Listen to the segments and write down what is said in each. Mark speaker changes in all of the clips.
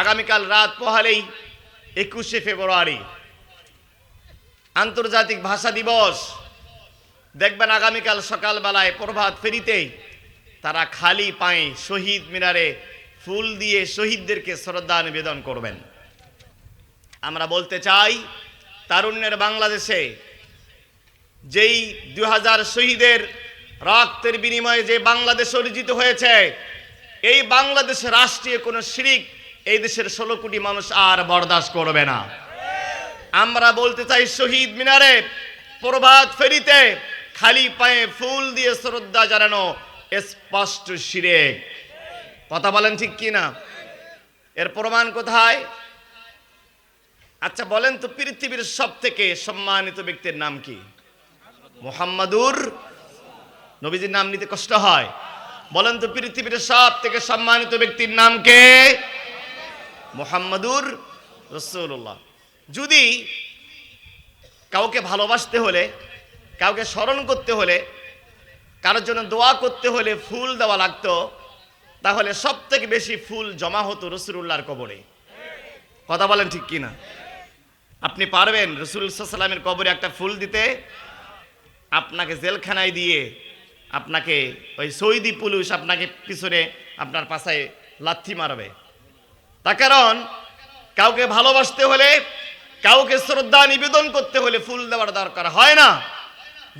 Speaker 1: আগামীকাল রাত পোহালেই একুশে ফেব্রুয়ারি। আন্তর্জাতিক ভাষা দিবস। দেখবেন আগামীকাল সকালবেলায় প্রভাত ফেরিতে তারা খালি পায়ে শহীদ মিনারে ফুল দিয়ে শহীদদেরকে শ্রদ্ধা নিবেদন করবেন। আমরা বলতে চাই, তারুণ্যের বাংলাদেশে যেই দু হাজার শহীদের রক্তের বিনিময়ে যে বাংলাদেশ অর্জিত হয়েছে, এই বাংলাদেশ রাষ্ট্রীয় কোনো শিরিক এই দেশের ষোলো কোটি মানুষ আর বরদাস্ত করবে না। আমরা বলতে চাই শহীদ মিনারে প্রভাত ফেরিতে খালি পায়ে ফুল দিয়ে শ্রদ্ধা জানানো স্পষ্ট শিরে। কথা বলেন ঠিক কি না এর প্রমাণ কোথায়? আচ্ছা বলেন তো পৃথিবীর সব থেকে সম্মানিত ব্যক্তির নাম কি? মোহাম্মদুর নবীজির নাম নিতে কষ্ট হয়। বলেন তো পৃথিবীর সব থেকে সম্মানিত ব্যক্তির নাম কে? মোহাম্মদুর রসুল্লাহ যদি কাউকে ভালোবাসতে হলে, কাউকে স্মরণ করতে হলে, কারোর জন্য দোয়া করতে হলে ফুল দেওয়া লাগতো, তাহলে সব থেকে বেশি ফুল জমা হতো রসুল্লাহর কবরে। কথা বলেন ঠিক কিনা? আপনি পারবেন রসুল কবরে একটা ফুল দিতে, আপনাকে জেলখানায় দিয়ে আপনাকে ওই সৌদি পুলিশ আপনাকে পিছনে আপনার পাশায় লাথি মারবে। তার কারণ, কাউকে ভালোবাসতে হলে, কাউকে শ্রদ্ধা নিবেদন করতে হলে ফুল দেওয়ার দরকার হয় না।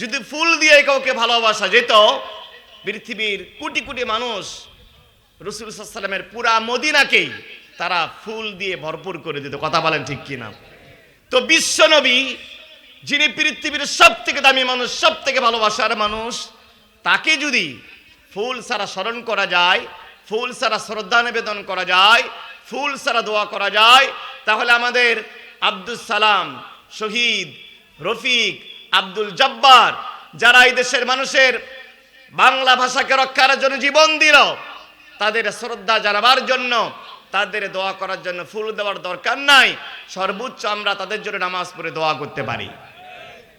Speaker 1: যদি ফুল দিয়ে কাউকে ভালোবাসা যেত, পৃথিবীর কোটি কোটি মানুষ রসুল সাল্লামের পুরা মদিনাকেই তারা ফুল দিয়ে ভরপুর করে দিত। কথা বলেন ঠিক কিনা? তো বিশ্বনবী যিনি পৃথিবীর সব থেকে দামি মানুষ সব থেকে ভালোবাসার মানুষ, তাকে যদি ফুল ছাড়া স্মরণ করা যায়, ফুল ছাড়া শ্রদ্ধা নিবেদন করা যায় ফুল সারা দোয়া করা যায়। তাহলে আমাদের আব্দুল সালাম, শহীদ, রফিক, আব্দুল জব্বার যারা এই দেশের মানুষের বাংলা ভাষাকে রক্ষার জন্য জীবন দিল, তাদের শ্রদ্ধা জানাবার জন্য, তাদের দোয়া করার জন্য ফুল দেওয়ার দরকার নাই। সর্বোচ্চ আমরা তাদের জন্য নামাজ পড়ে দোয়া করতে পারি।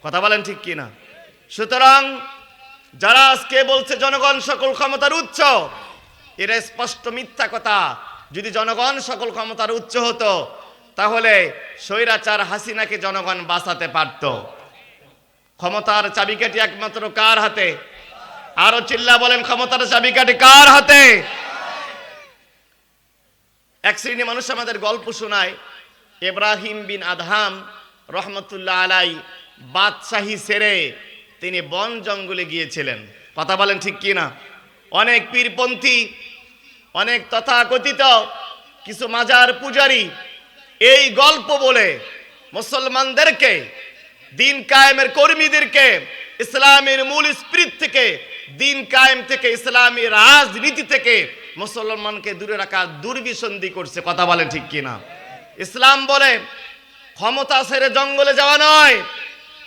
Speaker 1: কথা বলেন ঠিক কি না সুতরাং যারা আজকে বলছে, জনগণ সকল ক্ষমতার উচ্চ এরা স্পষ্ট মিথ্যা কথা। যদি জনগণ সকল ক্ষমতার উচ্চ হতো, তাহলে স্বৈরাচার হাসিনাকে জনগণ বাঁচাতে পারত। ক্ষমতার চাবিকাঠি একমাত্র কার হাতে? আরও চিল্লা বলেন, ক্ষমতার চাবিকাঠি কার হাতে? এক শ্রেণি মানুষ আমাদের গল্প শোনায়, ইব্রাহিম বিন আদহাম রহমতুল্লাহ আলাই বাদশাহী সেরে তিনি বন জঙ্গলে গিয়েছিলেন। কথা বলেন ঠিক কি না অনেক পীরপন্থী অনেক তথাকথিত কিছু মাজার পূজারী এই গল্প বলে মুসলমানদেরকে, দিন কায়েমের কর্মীদেরকে, ইসলামের মূল স্পিরিট থেকে, দিন কায়েম থেকে, ইসলামী রাজনীতি থেকে মুসলমানকে দূরে রাখা দুর্বিসন্ধি করছে। কথা বলে ঠিক কিনা? ইসলাম বলে, ক্ষমতা ছেড়ে জঙ্গলে যাওয়া নয়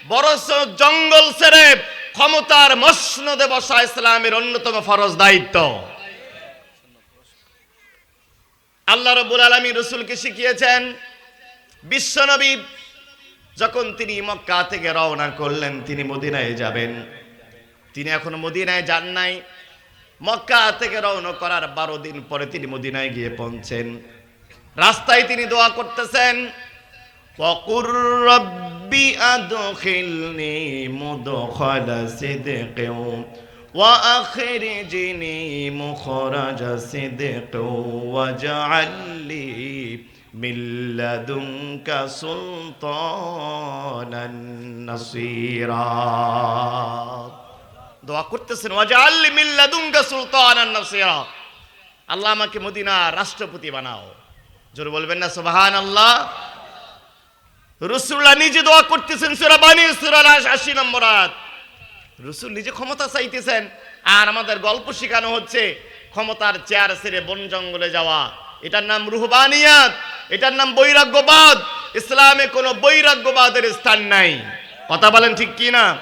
Speaker 1: বরস জঙ্গল ছেড়ে ক্ষমতার মসনদে বসা ইসলামের অন্যতম ফরজ দায়িত্ব। আল্লাহ রবুল আলমী রসুলকে শিখিয়েছেন, বিশ্বনবী যখন তিনি মক্কা থেকে রওনা করলেন, তিনি মদিনায় যাবেন। তিনি এখন মদিনায় যান নাই। মক্কা থেকে রওনা করার বারো দিন পরে তিনি মদিনায় গিয়ে পৌঁছেন। রাস্তায় তিনি দোয়া করতেছেন ফকুর রব্বি আদখিলনি মুদখালা সিদকিউ وأخرجني مخرج صدق واجعل لي من لدنك سلطانا نصيرا দোয়া করতেছেন ওয়াজাল্লি মিল্লাদুঙ্গা সুলতানান নাসিরা আল্লাহ আমাকে মদিনা রাষ্ট্রপতি বানাও জোরে বলবেন না সুবহান আল্লাহ রসুল্লাহ নিজে দোয়া করতেছেন সুরা বানি সুরা আশি নম্বর আয়াত রসুল নিজে ক্ষমতা চাইতেছেন। আর আমাদের গল্প শেখানো হচ্ছে ক্ষমতার চেয়ার ছেড়ে বন জঙ্গলে যাওয়া। এটার নাম রুহবানিয়াত, এটার নাম বৈরাগ্যবাদ। ইসলামে কোনো বৈরাগ্যবাদের স্থান নাই। কথা বলেন ঠিক কি না